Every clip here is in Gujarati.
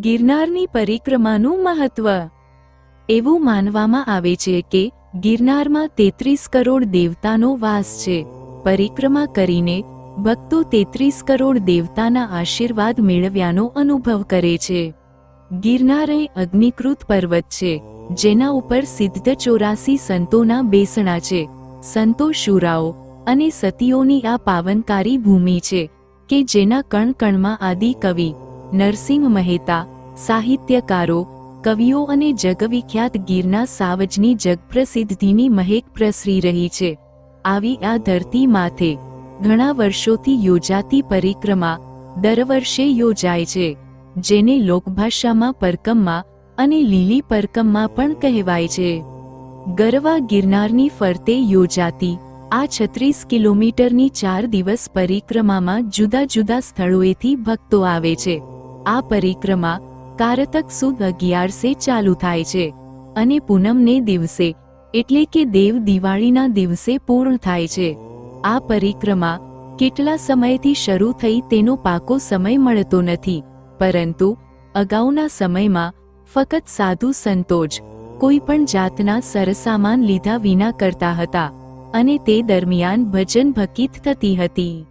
ગિરનારની પરિક્રમાનું મહત્વ. એવું માનવામાં આવે છે કે ગિરનારમાં તેત્રીસ કરોડ દેવતાનો વાસ છે. પરિક્રમા કરીને ભક્તો તેત્રીસ કરોડ દેવતાના આશીર્વાદ મેળવ્યાનો અનુભવ કરે છે. ગિરનાર એ અગ્નિકૃત પર્વત છે, જેના ઉપર સિદ્ધ ચોરાસી સંતોના બેસણા છે. સંતો શુરાઓ અને સતીઓની આ પાવનકારી ભૂમિ છે, કે જેના કણકણમાં આદિ કવિ નરસિંહ મહેતા, સાહિત્યકારો, કવિઓ અને જગવિખ્યાત ગીરના સાવજની જગપ્રસિદ્ધિની મહેક પ્રસરી રહી છે. આવી આ ધરતી માથે ઘણા વર્ષોથી યોજાતી પરિક્રમા દર વર્ષે યોજાય છે, જેને લોકભાષામાં પરકમ્મા અને લીલી પરકમ્મા પણ કહેવાય છે. ગરવા ગિરનારની ફરતે યોજાતી આ છત્રીસ કિલોમીટરની ચાર દિવસ પરિક્રમામાં જુદા જુદા સ્થળોએથી ભક્તો આવે છે. આ પરિક્રમા કારતક સુદ અગિયારસે ચાલુ થાય છે અને પૂનમને દિવસે, એટલે કે દેવ દિવાળીના દિવસે પૂર્ણ થાય છે. આ પરિક્રમા કેટલા સમયથી શરૂ થઈ તેનો પાકો સમય મળતો નથી, પરંતુ અગાઉના સમયમાં ફક્ત સાધુ સંતો જ કોઈ પણ જાતના સરસામાન લીધા વિના કરતા હતા અને તે દરમિયાન ભજન ભકીત થતી હતી.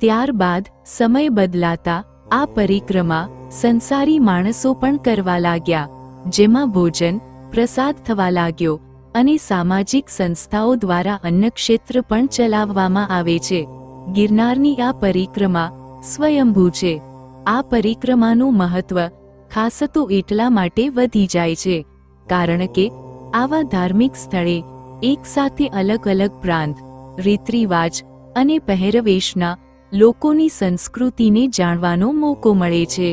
ત્યારબાદ સમય બદલાતા આ પરિક્રમા સંસારી માણસો પણ કરવા લાગ્યા, જેમાં ભોજન, પ્રસાદ થવા લાગ્યો અને સામાજિક સંસ્થાઓ દ્વારા અન્નક્ષેત્ર પણ ચલાવવામાં આવે છે. ગિરનારની આ પરિક્રમા સ્વયંભૂ છે. આ પરિક્રમાનું મહત્વ ખાસ તો એટલા માટે વધી જાય છે, કારણ કે આવા ધાર્મિક સ્થળે એકસાથે અલગ અલગ પ્રાંત, રીતરિવાજ અને પહેરવેશના લોકોની સંસ્કૃતિને જાણવાનો મોકો મળે છે.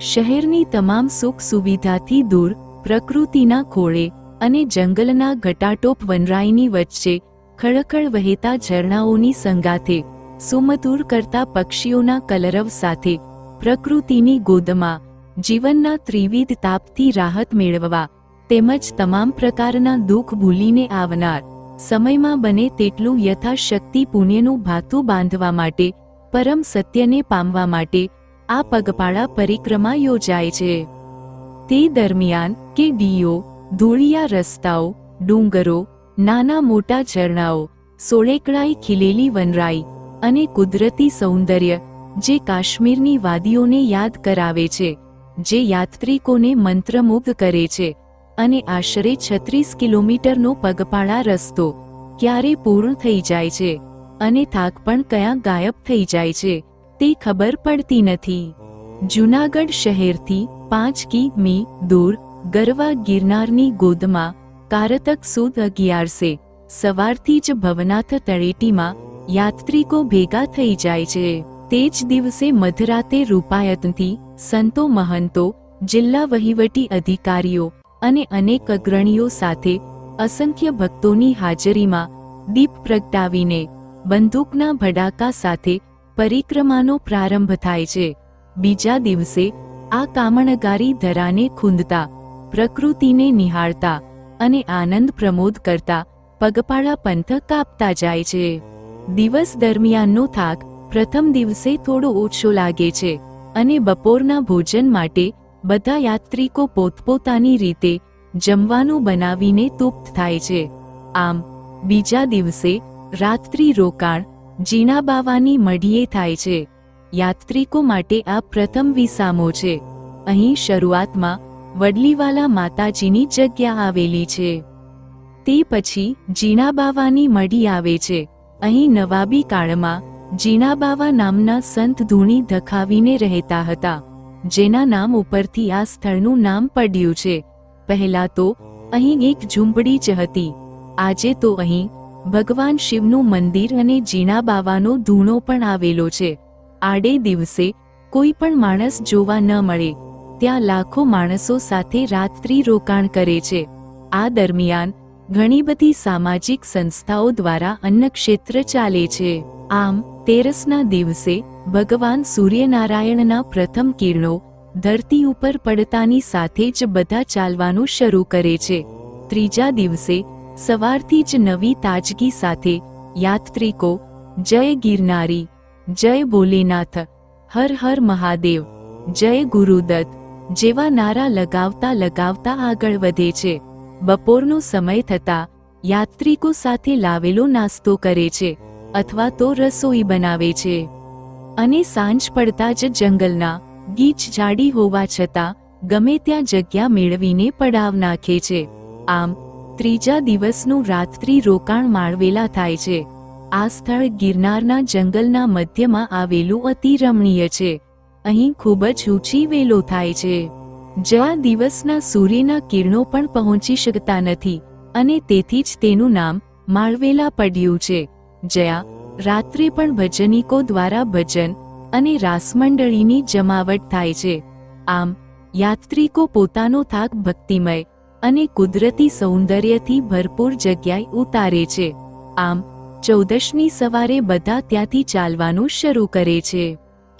શહેરની તમામ સુખ સુવિધાથી દૂર, પ્રકૃતિના ખોળે અને જંગલના ઘટાટોપ વનરાઈની વચ્ચે ખળખળ વહેતા ઝરણાઓની સંગાથે સુમધુર કરતા પક્ષીઓના કલરવ સાથે પ્રકૃતિની ગોદમાં જીવનના ત્રિવિધ તાપથી રાહત મેળવવા તેમજ તમામ પ્રકારના દુઃખ ભૂલીને આવનાર સમયમાં બને તેટલું યથાશક્તિ પુણ્યનું ભાથું બાંધવા માટે પરમ સત્યને પામવા માટે આ પગપાળા પરિક્રમા યોજાય છે. તે દરમિયાન કે ડીઓ ધૂળિયા રસ્તાઓ, ડુંગરો, નાના મોટા ઝરણાઓ સોળેકળાઈ ખીલેલી વનરાઈ અને કુદરતી સૌંદર્ય જે કાશ્મીરની વાદીઓને યાદ કરાવે છે, જે યાત્રિકોને મંત્રમુગ્ધ કરે છે અને આશરે છત્રીસ કિલોમીટરનો પગપાળા રસ્તો ક્યારે પૂર્ણ થઈ જાય છે. અને થાક પણ ક્યાં ગાયબ થઈ જાય છે, તે ખબર પડતી નથી. જૂનાગઢ શહેરથી પાંચ કી મી દૂર ગરવા ગિરનારની ગોદમાં કારતક સુદ અગિયારસે સવારથી જ ભવનાથ તળેટીમાં યાત્રિકો ભેગા થઈ જાય છે. તે જ દિવસે મધરાતે રૂપાયતથી સંતો મહંતો, જિલ્લા વહીવટી અધિકારીઓ અને અનેક અગ્રણીઓ સાથે અસંખ્ય ભક્તોની હાજરીમાં દીપ પ્રગટાવીને બંદૂકના ભડાકા સાથે પરિક્રમાનો પ્રારંભ થાય છે. બીજા દિવસે આ કામણગારી ધરાને ખૂંદતા, પ્રકૃતિને નિહાળતા અને આનંદ પ્રમોદ કરતા પગપાળા પંથ કાપતા જાય છે. દિવસ દરમિયાનનો થાક પ્રથમ દિવસે થોડો ઓછો લાગે છે અને બપોરના ભોજન માટે બધા યાત્રિકો પોતપોતાની રીતે જમવાનું બનાવીને તૃપ્ત થાય છે. આમ, બીજા દિવસે રાત્રિ રોકાણ જીણાબાવાની મઢીએ થાય છે. યાત્રિકો માટે આ પ્રથમ વિસામો છે. અહીં શરૂઆતમાં વડલીવાલા માતાજીની જગ્યા આવેલી છે. તે પછી જીણાબાવાની મઢી આવે છે. અહીં નવાબી કાળમાં જીણાબાવા નામના સંત ધૂણી ધખાવીને રહેતા હતા. જેના નામ ઉપરથી આ સ્થળનું નામ પડ્યું છે. પહેલા તો અહીં એક ઝૂંપડી જ હતી. આજે તો અહીં ભગવાન શિવનું મંદિર અને જીણા બાવાનો ધૂણો પણ આવેલો છે. આડે દિવસે કોઈ પણ માણસ જોવા ન મળે. ત્યાં લાખો માણસો સાથે રાત્રિ રોકાણ કરે છે. આ દરમિયાન ઘણી બધી સામાજિક સંસ્થાઓ દ્વારા અન્નક્ષેત્ર ચાલે છે. આમ, તેરસના દિવસે ભગવાન સૂર્યનારાયણના પ્રથમ કિરણો ધરતી ઉપર પડતાની સાથે જ બધા ચાલવાનું શરૂ કરે છે. ત્રીજા દિવસે સવારથી જ નવી તાજગી સાથે યાત્રિકો, જય ગિરનારી, જય ભોલેનાથ, હર હર મહાદેવ, જય ગુરુદત્ત જેવા નારા લગાવતા લગાવતા આગળ વધે છે. બપોરનો સમય થતાં યાત્રિકો સાથે લાવેલો નાસ્તો કરે છે અથવા તો રસોઈ બનાવે છે. અને સાંજ પડતા જ જંગલના ગીચ જાડી હોવા છતાં ગમે ત્યાં જગ્યા મેળવીને પડાવ નાખે છે. આમ ત્રીજા દિવસનું રાત્રિ રોકાણ માળવેલા થાય છે. આ સ્થળ ગિરનારના જંગલના મધ્યમાં આવેલું અતિ રમણીય છે. અહીં ખૂબ જ ઊંચી વેલો થાય છે. જ્યાં દિવસના સૂર્યના કિરણો પણ પહોંચી શકતા નથી અને તેથી જ તેનું નામ માળવેલા પડ્યું છે. જ્યાં રાત્રે પણ ભજનિકો દ્વારા ભજન અને રાસમંડળીની જમાવટ થાય છે. આમ, યાત્રિકો પોતાનો થાક ભક્તિમય અને કુદરતી સૌંદર્યથી ભરપૂર જગ્યાએ ઉતારે છે. આમ ચૌદશની સવારે બધા ત્યાંથી ચાલવાનું શરૂ કરે છે.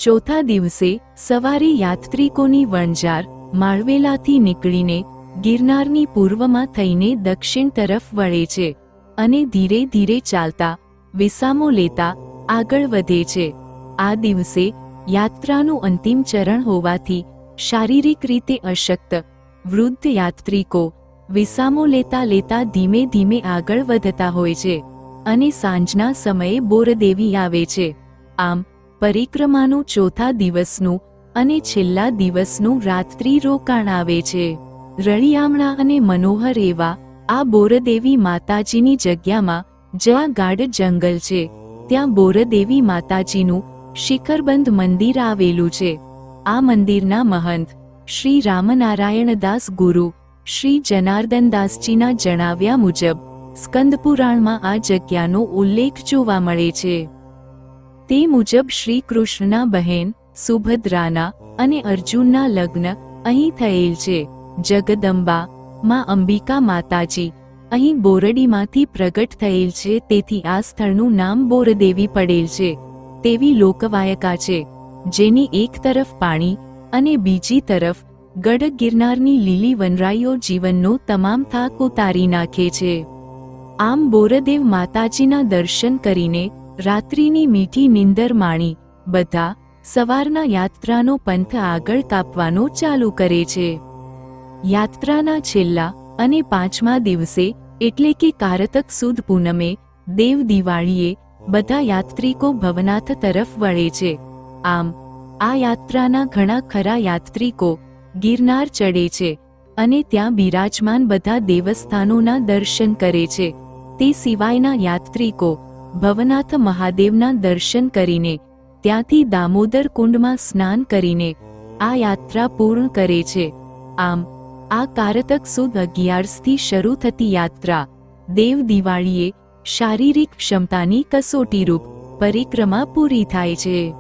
ચોથા દિવસે સવારે યાત્રિકોની વણઝાર માળવેલાથી નીકળીને ગિરનારની પૂર્વમાં થઈને દક્ષિણ તરફ વળે છે અને ધીરે ધીરે ચાલતા, વિસામો લેતા આગળ વધે છે. આ દિવસે યાત્રાનું અંતિમ ચરણ હોવાથી શારીરિક રીતે અશક્ત વૃદ્ધ યાત્રિકો વિસામો લેતા લેતા ધીમે ધીમે આગળ વધતા હોય છે અને સાંજના સમયે બોરદેવી આવે છે. આમ, પરિક્રમાનું ચોથા દિવસનું અને છેલ્લા દિવસનું રાત્રિ રોકાણ આવે છે. રળિયામણા અને મનોહર એવા આ બોરદેવી માતાજીની જગ્યામાં જ્યાં ગાઢ જંગલ છે, ત્યાં બોરદેવી માતાજીનું શિખરબંધ મંદિર આવેલું છે. આ મંદિરના મહંત શ્રી રામનારાયણદાસ ગુરુ, શ્રી જનાર્દનદાસજીના જણાવ્યા મુજબ સ્કંદપુરાણમાં આ જગ્યાનો ઉલ્લેખ જોવા મળે છે. તે મુજબ શ્રી કૃષ્ણના બહેન, સુભદ્રાના અને અર્જુનના લગ્ન અહીં થયેલ છે. જગદંબા, માં અંબિકા માતાજી, અહીં બોરડીમાંથી પ્રગટ થયેલ છે. તેથી આ સ્થળનું નામ બોરદેવી પડેલ છે. તેવી લોકવાયકા છે, જેની એક તરફ પાણી અને બીજી તરફ, ગઢ ગિરનારની લીલી વનરાઈઓ જીવનનો તમામ થાક ઉતારી નાખે છે. આમ બોરદેવ માતાજીના દર્શન કરીને રાત્રિની મીઠી નિંદર માણી બધા સવારના યાત્રાનો પંથ આગળ કાપવાનો ચાલુ કરે છે. યાત્રાના છેલ્લા અને પાંચમા દિવસે એટલે કે કારતક સુદ પૂનમે દેવ દિવાળીએ બધા યાત્રિકો ભવનાથ તરફ વળે છે. આમ આ યાત્રાના ઘણા ખરા યાત્રિકો ગિરનાર ચડે છે અને ત્યાં બિરાજમાન બધા દેવસ્થાનોના દર્શન કરે છે. તે સિવાયના યાત્રિકો ભવનાથ મહાદેવના દર્શન કરીને ત્યાંથી દામોદર કુંડમાં સ્નાન કરીને આ યાત્રા પૂર્ણ કરે છે. આમ, આ કારતક સુદ અગિયારસથી શરૂ થતી યાત્રા દેવ દિવાળીએ શારીરિક ક્ષમતાની કસોટીરૂપ પરિક્રમા પૂરી થાય છે.